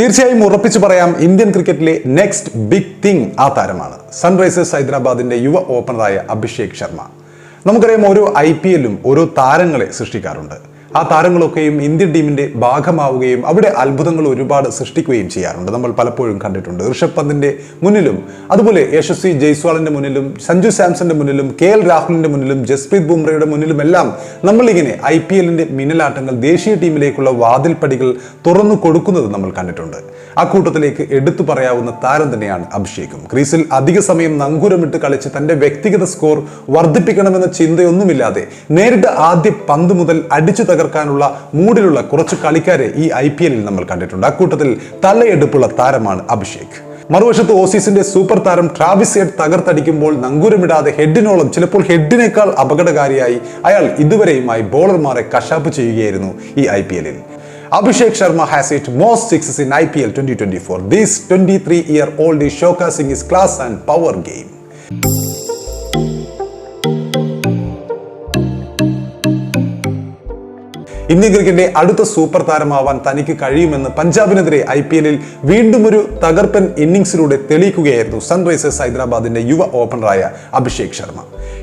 തീർച്ചയായും ഉറപ്പിച്ചു പറയാം ഇന്ത്യൻ ക്രിക്കറ്റിലെ നെക്സ്റ്റ് ബിഗ് തിങ് ആ താരമാണ്. സൺറൈസേഴ്സ് ഹൈദരാബാദിന്റെ യുവ ഓപ്പണറായ അഭിഷേക് ശർമ്മ. നമുക്കറിയാം ഓരോ ഐ പി എല്ലും ഓരോ താരങ്ങളെ സൃഷ്ടിക്കാറുണ്ട്. ആ താരങ്ങളൊക്കെയും ഇന്ത്യൻ ടീമിന്റെ ഭാഗമാവുകയും അവിടെ അത്ഭുതങ്ങൾ ഒരുപാട് സൃഷ്ടിക്കുകയും ചെയ്യാറുണ്ട്. നമ്മൾ പലപ്പോഴും കണ്ടിട്ടുണ്ട്. ഋഷഭ് പന്തിന്റെ മുന്നിലും അതുപോലെ യശസ്വി ജയ്സ്വാളിന്റെ മുന്നിലും സഞ്ജു സാംസന്റെ മുന്നിലും കെ എൽ രാഹുലിന്റെ മുന്നിലും ജസ്പ്രീത് ബുംറയുടെ മുന്നിലും എല്ലാം നമ്മളിങ്ങനെ ഐ പി എല്ലിന്റെ മിന്നലാട്ടങ്ങൾ ദേശീയ ടീമിലേക്കുള്ള വാതിൽപ്പടികൾ തുറന്നു കൊടുക്കുന്നത് നമ്മൾ കണ്ടിട്ടുണ്ട്. ആ കൂട്ടത്തിലേക്ക് എടുത്തു പറയാവുന്ന താരം തന്നെയാണ് അഭിഷേകും. ക്രീസിൽ അധിക സമയം നങ്കൂരമിട്ട് കളിച്ച് തന്റെ വ്യക്തിഗത സ്കോർ വർദ്ധിപ്പിക്കണമെന്ന ചിന്തയൊന്നുമില്ലാതെ നേരിട്ട് ആദ്യ പന്ത് മുതൽ അടിച്ചു തകർക്കാനുള്ള മൂഡിലുള്ള കുറച്ച് കളിക്കാരെ ഈ ഐ പി എല്ലിൽ നമ്മൾ കണ്ടിട്ടുണ്ട്. അക്കൂട്ടത്തിൽ തലയെടുപ്പുള്ള താരമാണ് അഭിഷേക്. മറുവശത്ത് ഓസീസിന്റെ സൂപ്പർ താരം ട്രാവിസ് ഹെഡ് തകർത്തടിക്കുമ്പോൾ നങ്കൂരമിടാതെ ഹെഡിനോളം ചിലപ്പോൾ ഹെഡിനേക്കാൾ അപകടകാരിയായി അയാൾ ഇതുവരെയുമായി ബോളർമാരെ കശാപ്പ് ചെയ്യുകയായിരുന്നു ഈ ഐ പി എല്ലിൽ. Abhishek Sharma has it most sixes in I P L twenty twenty four these twenty three year old is showcasing is class and power game Indian ക്രിക്കറ്റിന്റെ അടുത്ത സൂപ്പർ താരമാവാൻ തനിക്ക് കഴിയുമെന്ന് പഞ്ചാബിനെതിരെ ഐ പി എല്ലിൽ വീണ്ടും ഒരു തകർപ്പൻ ഇന്നിംഗ്സിലൂടെ തെളിയിക്കുകയായിരുന്നു Sunrisers ഹൈദരാബാദിന്റെ യുവ ഓപ്പണറായ അഭിഷേക് ശർമ്മ.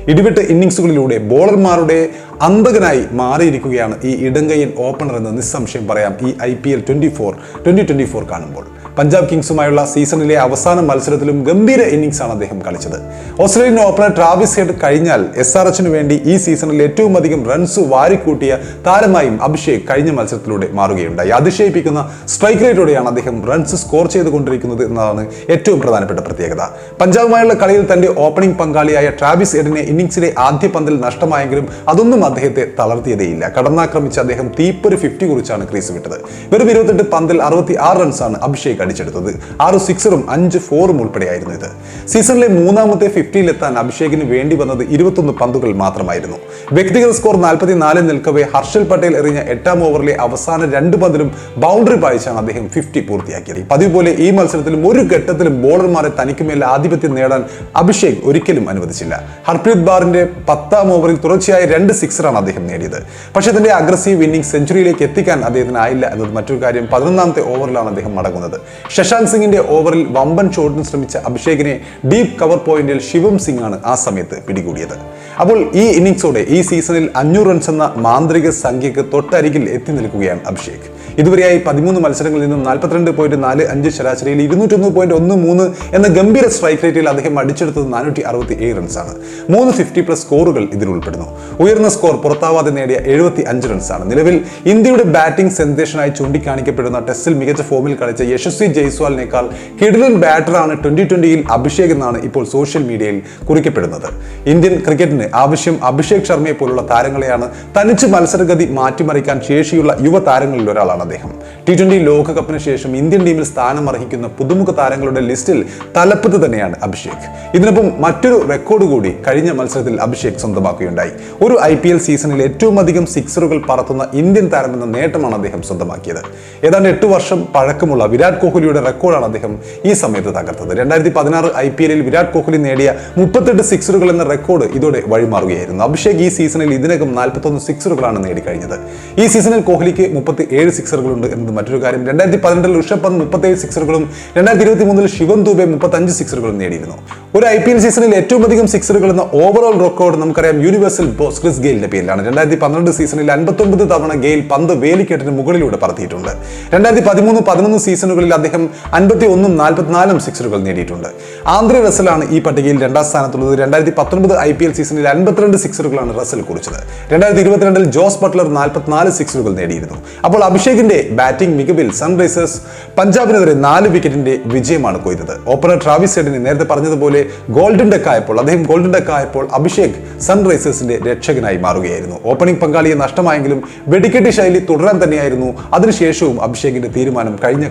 ഇടിവിട്ട് ഇന്നിംഗ്സുകളിലൂടെ ബോളർമാരുടെ അന്തകനായി മാറിയിരിക്കുകയാണ് ഈ ഇടങ്കയ്യൻ ഓപ്പണർ എന്ന് നിസ്സംശയം പറയാം ഈ I P L twenty four twenty twenty four കാണുമ്പോൾ. പഞ്ചാബ് കിങ്സുമായുള്ള സീസണിലെ അവസാന മത്സരത്തിലും ഗംഭീര ഇന്നിംഗ്സ് ആണ് അദ്ദേഹം കളിച്ചത്. ഓസ്ട്രേലിയൻ ഓപ്പണർ ട്രാവിസ് ഹെഡ് കഴിഞ്ഞാൽ എസ് ആർ എച്ചിന് വേണ്ടി ഈ സീസണിൽ ഏറ്റവും അധികം റൺസ് വാരിക്കൂട്ടിയ താരമായും അഭിഷേക് കഴിഞ്ഞ മത്സരത്തിലൂടെ മാറുകയുണ്ടായി. അതിശയിപ്പിക്കുന്ന സ്ട്രൈക്ക് റേറ്റോടെയാണ് അദ്ദേഹം റൺസ് സ്കോർ ചെയ്തുകൊണ്ടിരിക്കുന്നത് എന്നതാണ് ഏറ്റവും പ്രധാനപ്പെട്ട പ്രത്യേകത. പഞ്ചാബുമായുള്ള കളിയിൽ തന്റെ ഓപ്പണിംഗ് പങ്കാളിയായ ട്രാവിസ് ഹെഡിനെ ഇന്നിംഗ്സിലെ ആദ്യ പന്തിൽ നഷ്ടമായെങ്കിലും അതൊന്നും അദ്ദേഹത്തെ തളർത്തിയതേയില്ല. കടന്നാക്രമിച്ച് അദ്ദേഹം തീപ്പൊരു ഫിഫ്റ്റി കുറിച്ചാണ് ക്രീസ് വിട്ടത്. വെറും ഇരുപത്തെട്ട് പന്തിൽ അറുപത്തി ആറ് റൺസാണ് അഭിഷേക് അടിച്ചെടുത്തത്. ആറ് സിക്സറും അഞ്ച് ഫോറും ഉൾപ്പെടെയായിരുന്നു ഇത്. സീസണിലെ മൂന്നാമത്തെ ഫിഫ്റ്റിയിലെത്താൻ അഭിഷേകിന് വേണ്ടി വന്നത് ഇരുപത്തൊന്ന് പന്തുകൾ മാത്രമായിരുന്നു. വ്യക്തിഗത സ്കോർ നാൽപ്പത്തിനാലിൽ നിൽക്കവേ ഹർഷൽ പട്ടേൽ എറിഞ്ഞ എട്ടാം ഓവറിലെ അവസാന രണ്ട് പന്തിലും ബൗണ്ടറി പായിച്ചാണ് അദ്ദേഹം ഫിഫ്റ്റി പൂർത്തിയാക്കിയത്. പതിവ് പോലെ ഈ മത്സരത്തിലും ഒരു ഘട്ടത്തിലും ബോളർമാരെ തനിക്കുമേൽ ആധിപത്യം നേടാൻ അഭിഷേക് ഒരിക്കലും അനുവദിച്ചില്ല. ഹർപ്രീത് ബാറിന്റെ പത്താം ഓവറിൽ തുടർച്ചയായ രണ്ട് സിക്സറാണ് അദ്ദേഹം നേടിയത്. പക്ഷേ തന്റെ അഗ്രസീവ് ഇന്നിംഗ് സെഞ്ചുറിയിലേക്ക് എത്തിക്കാൻ അദ്ദേഹത്തിനായില്ല എന്നത് മറ്റൊരു കാര്യം. പതിനൊന്നാമത്തെ ഓവറിലാണ് അദ്ദേഹം മടങ്ങുന്നത്. ശശാങ്ക് സിംഗിന്റെ ഓവറിൽ വമ്പൻ ഷോട്ടിന് ശ്രമിച്ച അഭിഷേകിനെ ഡീപ് കവർ പോയിന്റിൽ ശിവം സിംഗ് ആണ് ആ സമയത്ത് പിടികൂടിയത്. അപ്പോൾ ഈ ഇന്നിംഗ്സോടെ ഈ സീസണിൽ അഞ്ഞൂറ് റൺസ് എന്ന മാന്ത്രിക സംഖ്യക്ക് തൊട്ടരികിൽ എത്തി നിൽക്കുകയാണ് അഭിഷേക്. ഇതുവരെയായി പതിമൂന്ന് മത്സരങ്ങളിൽ നിന്നും നാൽപ്പത്തിരണ്ട് പോയിന്റ് നാല് അഞ്ച് ശരാശരിയിൽ ഇരുന്നൂറ്റൊന്ന് പോയിന്റ് ഒന്ന് മൂന്ന് എന്ന ഗംഭീര സ്ട്രൈക്ക് റേറ്റിൽ അദ്ദേഹം അടിച്ചെടുത്തത് നാനൂറ്റി അറുപത്തി ഏഴ് റൺസാണ് മൂന്ന് ഫിഫ്റ്റി പ്ലസ് സ്കോറുകൾ ഇതിൽ ഉൾപ്പെടുന്നു. ഉയർന്ന സ്കോർ പുറത്താവാതെ നേടിയ എഴുപത്തി അഞ്ച് റൺസാണ് നിലവിൽ ഇന്ത്യയുടെ ബാറ്റിംഗ് സെൻസേഷനായി ചൂണ്ടിക്കാണിക്കപ്പെടുന്ന ടെസ്റ്റിൽ മികച്ച ഫോമിൽ കളിച്ച യശസ്വി ജയ്സ്വാലിനേക്കാൾ കിടിലൻ ബാറ്ററാണ് ട്വന്റി ട്വന്റിയിൽ അഭിഷേക് എന്നാണ് ഇപ്പോൾ സോഷ്യൽ മീഡിയയിൽ കുറിക്കപ്പെടുന്നത്. ഇന്ത്യൻ ക്രിക്കറ്റിന് ആവശ്യം അഭിഷേക് ശർമ്മയെ പോലുള്ള താരങ്ങളെയാണ് തനിച്ച് മത്സരഗതി മാറ്റിമറിക്കാൻ ശേഷിയുള്ള യുവ താരങ്ങളിൽ ഒരാളാണ് അദ്ദേഹം. ടി ട്വന്റി ലോകകപ്പിന് ശേഷം ഇന്ത്യൻ ടീമിൽ സ്ഥാനം അർഹിക്കുന്ന പുതുമുഖ താരങ്ങളുടെ ലിസ്റ്റിൽ തലപ്പത്ത് തന്നെയാണ് അഭിഷേക്. ഇതിനൊപ്പം മറ്റൊരു റെക്കോർഡ് കൂടി കഴിഞ്ഞ മത്സരത്തിൽ അഭിഷേക് സ്വന്തമാക്കുകയുണ്ടായി. ഒരു ഐ പി എൽ സീസണിൽ ഏറ്റവും അധികം സിക്സറുകൾ പറത്തുന്ന ഇന്ത്യൻ താരമെന്ന നേട്ടമാണ് അദ്ദേഹം സ്വന്തമാക്കിയത്. ഏതാണ്ട് എട്ട് വർഷം പഴക്കമുള്ള വിരാട് കോഹ്ലിയുടെ റെക്കോർഡാണ് അദ്ദേഹം ഈ സമയത്ത് തകർത്തത്. രണ്ടായിരത്തി പതിനാറ് ഐ പി എല്ലിൽ വിരാട് കോഹ്ലി നേടിയ മുപ്പത്തെട്ട് സിക്സറുകൾ എന്ന റെക്കോർഡ് ഇതോടെ വഴിമാറുകയായിരുന്നു. അഭിഷേക് ഈ സീസണിൽ ഇതിനകം നാൽപ്പത്തൊന്ന് സിക്സറുകളാണ് നേടിക്കഴിഞ്ഞത്. ഈ സീസണിൽ കോഹ്ലിക്ക് മുപ്പത്തി ഏഴ് സിക്സറുകളുണ്ട് എന്നത് മറ്റൊരു കാര്യം. രണ്ടായിരത്തി പതിനെട്ടിൽ ഋഷഭ് പന്ത് മുപ്പത്തേഴ് സിക്സറുകളും രണ്ടായിരത്തി ഇരുപത്തി മൂന്നിൽ ശിവൻ ദുബെ മുപ്പത്തഞ്ച് സിക്സറുകളും നേടിയിരുന്നു. ഒരു ഐ പി എൽ സീസണിൽ ഏറ്റവും അധികം സിക്സറുകൾ എന്ന ഓവറോൾ റെക്കോർഡ് നമുക്കറിയാം യൂണിവേഴ്സൽ ബോസ് ക്രിസ് ഗെയിലിന്റെ പേരിലാണ്. രണ്ടായിരത്തി പന്ത്രണ്ട് സീസണിൽ അൻപത്തൊമ്പത് തവണ ഗെയിൽ പന്ത് വേലിക്കെട്ടിന് മുകളിലൂടെ പറത്തിയിട്ടുണ്ട്. രണ്ടായിരത്തി പതിമൂന്ന് പതിനൊന്ന് സീസണുകളിൽ അദ്ദേഹം അൻപത്തി ഒന്നും നാൽപ്പത്തിനാലും സിക്സറുകൾ നേടിയിട്ടുണ്ട്. ആന്ധ്ര റസലാണ് ഈ പട്ടികയിൽ രണ്ടാം സ്ഥാനത്തുള്ളത്. രണ്ടായിരത്തി പത്തൊൻപത് ഐ പി എൽ സീസണിൽ അൻപത്തിരണ്ട് സിക്സറുകളാണ് റസൽ കുറിച്ചത്. രണ്ടായിരത്തി ഇരുപത്തിരണ്ടിൽ ജോസ് ബട്ട്ലർ നാൽപ്പത്തിനാല് സിക്സറുകൾ നേടിയിരുന്നു. അപ്പോൾ അഭിഷേകിന്റെ ബാറ്റിംഗ് മികവിൽ സൺറൈസേഴ്സ് പഞ്ചാബിനെതിരെ നാല് വിക്കറ്റിന്റെ വിജയമാണ് കൊയ്തത്. ഓപ്പണർ ട്രാവിസ് ഹെഡിനെ നേരത്തെ പറഞ്ഞതുപോലെ ഗോൾഡൻ ഡെക്ക് ആയപ്പോൾ അദ്ദേഹം ഗോൾഡൻ ഡെക്ക് ആയപ്പോൾ അഭിഷേക് സൺറൈസേഴ്സിന്റെ രക്ഷകനായി മാറുകയായിരുന്നു. ഓപ്പണിംഗ് പങ്കാളിയെ നഷ്ടമായെങ്കിലും വെടിക്കെട്ട് ശൈലി തുടരാൻ തന്നെയായിരുന്നു. അതിനുശേഷവും അഭിഷേകിന്റെ തീരുമാനം കഴിഞ്ഞ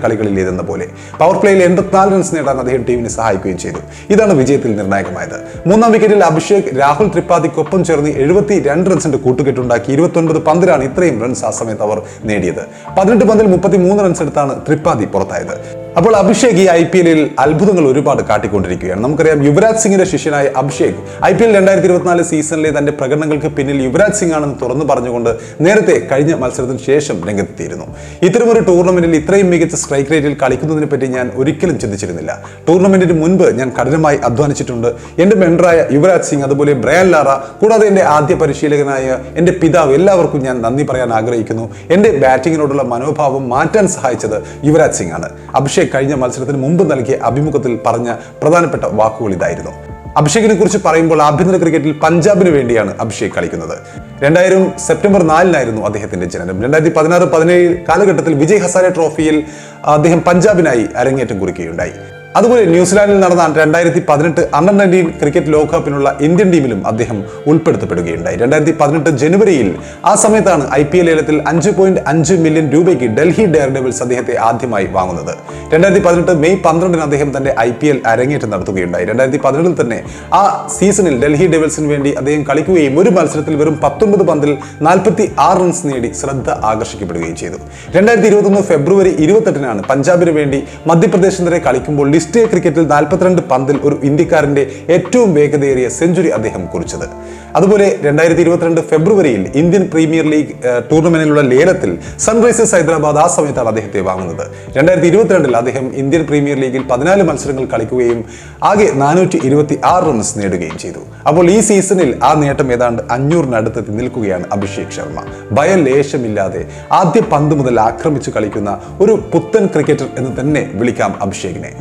കളികളിലേതെന്ന പോലെ. പവർ പ്ലേയിൽ എൺപത്തിനാല് റൺസ് നേടാൻ അദ്ദേഹം ടീമിനെ സഹായിക്കുകയും ചെയ്തു. ഇതാണ് വിജയത്തിൽ നിർണായകമായത്. മൂന്നാം വിക്കറ്റിൽ അഭിഷേക് രാഹുൽ ത്രിപാഠിക്കൊപ്പം ചേർന്ന് എഴുപത്തി രണ്ട് റൺസിന്റെ കൂട്ടുകെട്ടുണ്ടാക്കി ഇരുപത്തൊൻപത് പന്തിലാണ് ഇത്രയും റൺസ് ആ സമയത്ത് അവർ നേടിയത്. പതിനെട്ട് പന്തിൽ മുപ്പത്തി മൂന്ന് റൺസ് എടുത്താണ് ത്രിപാഠി പുറത്തായത്. അപ്പോൾ അഭിഷേക് ഈ ഐ പി എല്ലിൽ അത്ഭുതങ്ങൾ ഒരുപാട് കാട്ടിക്കൊണ്ടിരിക്കുകയാണ്. നമുക്കറിയാം യുവരാജ് സിംഗിന്റെ ശിഷ്യനായ അഭിഷേക് ഐ പി എൽ രണ്ടായിരത്തി ഇരുപത്തിനാല് സീസണിലെ തന്റെ പ്രകടനങ്ങൾക്ക് പിന്നിൽ യുവരാജ് സിംഗ് ആണെന്ന് തുറന്നു പറഞ്ഞുകൊണ്ട് നേരത്തെ കഴിഞ്ഞ മത്സരത്തിന് ശേഷം രംഗത്തെത്തിയിരുന്നു. ഇത്തരമൊരു ടൂർണമെന്റിൽ ഇത്രയും മികച്ച സ്ട്രൈക്ക് റേറ്റിൽ കളിക്കുന്നതിനെ പറ്റി ഞാൻ ഒരിക്കലും ചിന്തിച്ചിരുന്നില്ല. ടൂർണമെന്റിന് മുൻപ് ഞാൻ കഠിനമായി അധ്വാനിച്ചിട്ടുണ്ട്. എന്റെ മെൻഡറായ യുവരാജ് സിംഗ് അതുപോലെ ബ്രയാൻ ലാറ കൂടാതെ എന്റെ ആദ്യ പരിശീലകനായ എന്റെ പിതാവ് എല്ലാവർക്കും ഞാൻ നന്ദി പറയാൻ ആഗ്രഹിക്കുന്നു. എന്റെ ബാറ്റിങ്ങിനോടുള്ള മനോഭാവം മാറ്റാൻ സഹായിച്ചത് യുവരാജ് സിംഗ് ആണ്. അഭിഷേക് കഴിഞ്ഞ മത്സരത്തിന് മുമ്പ് നൽകിയ അഭിമുഖത്തിൽ പറഞ്ഞ പ്രധാനപ്പെട്ട വാക്കുകൾ ഇതായിരുന്നു. അഭിഷേകിനെ കുറിച്ച് പറയുമ്പോൾ ആഭ്യന്തര ക്രിക്കറ്റിൽ പഞ്ചാബിന് വേണ്ടിയാണ് അഭിഷേക് കളിക്കുന്നത്. രണ്ടായിരം സെപ്റ്റംബർ നാലിനായിരുന്നു അദ്ദേഹത്തിന്റെ ജനനം. രണ്ടായിരത്തി പതിനാറ് പതിനേഴ് കാലഘട്ടത്തിൽ വിജയ് ഹസാരെ ട്രോഫിയിൽ അദ്ദേഹം പഞ്ചാബിനായി അരങ്ങേറ്റം കുറിക്കുകയുണ്ടായി. അതുപോലെ ന്യൂസിലാൻഡിൽ നടന്ന രണ്ടായിരത്തി പതിനെട്ട് അണ്ടർ നയന്റീൻ ക്രിക്കറ്റ് ലോകകപ്പിനുള്ള ഇന്ത്യൻ ടീമിലും അദ്ദേഹം ഉൾപ്പെടുത്തപ്പെടുകയുണ്ടായി. രണ്ടായിരത്തി പതിനെട്ട് ജനുവരിയിൽ ആ സമയത്താണ് ഐ പി എൽ ലേലത്തിൽ അഞ്ച് പോയിന്റ് അഞ്ച് മില്യൺ രൂപയ്ക്ക് ഡൽഹി ഡെയർ ഡെവിൾസ് അദ്ദേഹത്തെ ആദ്യമായി വാങ്ങുന്നത്. രണ്ടായിരത്തി പതിനെട്ട് മെയ് പന്ത്രണ്ടിന് അദ്ദേഹം തന്റെ ഐ പി എൽ അരങ്ങേറ്റം നടത്തുകയുണ്ടായി. രണ്ടായിരത്തി പതിനെട്ടിൽ തന്നെ ആ സീസണിൽ ഡൽഹി ഡെവിൾസിന് വേണ്ടി അദ്ദേഹം കളിക്കുകയും ഒരു മത്സരത്തിൽ വെറും പത്തൊമ്പത് പന്തിൽ നാൽപ്പത്തി ആറ് റൺസ് നേടി ശ്രദ്ധ ആകർഷിക്കപ്പെടുകയും ചെയ്തു. രണ്ടായിരത്തി ഇരുപത്തൊന്ന് ഫെബ്രുവരി ഇരുപത്തെട്ടിനാണ് പഞ്ചാബിന് വേണ്ടി മധ്യപ്രദേശിനെതിരെ കളിക്കുമ്പോൾ ലിസ്റ്റ് എ ക്രിക്കറ്റിൽ നാൽപ്പത്തിരണ്ട് പന്തിൽ ഒരു ഇന്ത്യക്കാരന്റെ ഏറ്റവും വേഗതയേറിയ സെഞ്ചുറി അദ്ദേഹം കുറിച്ചത്. അതുപോലെ രണ്ടായിരത്തി ഇരുപത്തിരണ്ട് ഫെബ്രുവരിയിൽ ഇന്ത്യൻ പ്രീമിയർ ലീഗ് ടൂർണമെന്റിലുള്ള ലേലത്തിൽ സൺറൈസേഴ്സ് ഹൈദരാബാദ് ആ സമയത്താണ് അദ്ദേഹത്തെ വാങ്ങുന്നത്. രണ്ടായിരത്തി ഇരുപത്തിരണ്ടിൽ അദ്ദേഹം ഇന്ത്യൻ പ്രീമിയർ ലീഗിൽ പതിനാല് മത്സരങ്ങൾ കളിക്കുകയും ആകെ നാനൂറ്റി ഇരുപത്തി ആറ് റൺസ് നേടുകയും ചെയ്തു. അപ്പോൾ ഈ സീസണിൽ ആ നേട്ടം ഏതാണ്ട് അഞ്ഞൂറിനടുത്തെത്തി നിൽക്കുകയാണ് അഭിഷേക് ശർമ്മ. ഭയലേശമില്ലാതെ ആദ്യ പന്ത് മുതൽ ആക്രമിച്ചു കളിക്കുന്ന ഒരു പുത്തൻ ക്രിക്കറ്റർ എന്ന് തന്നെ വിളിക്കാം അഭിഷേകിനെ.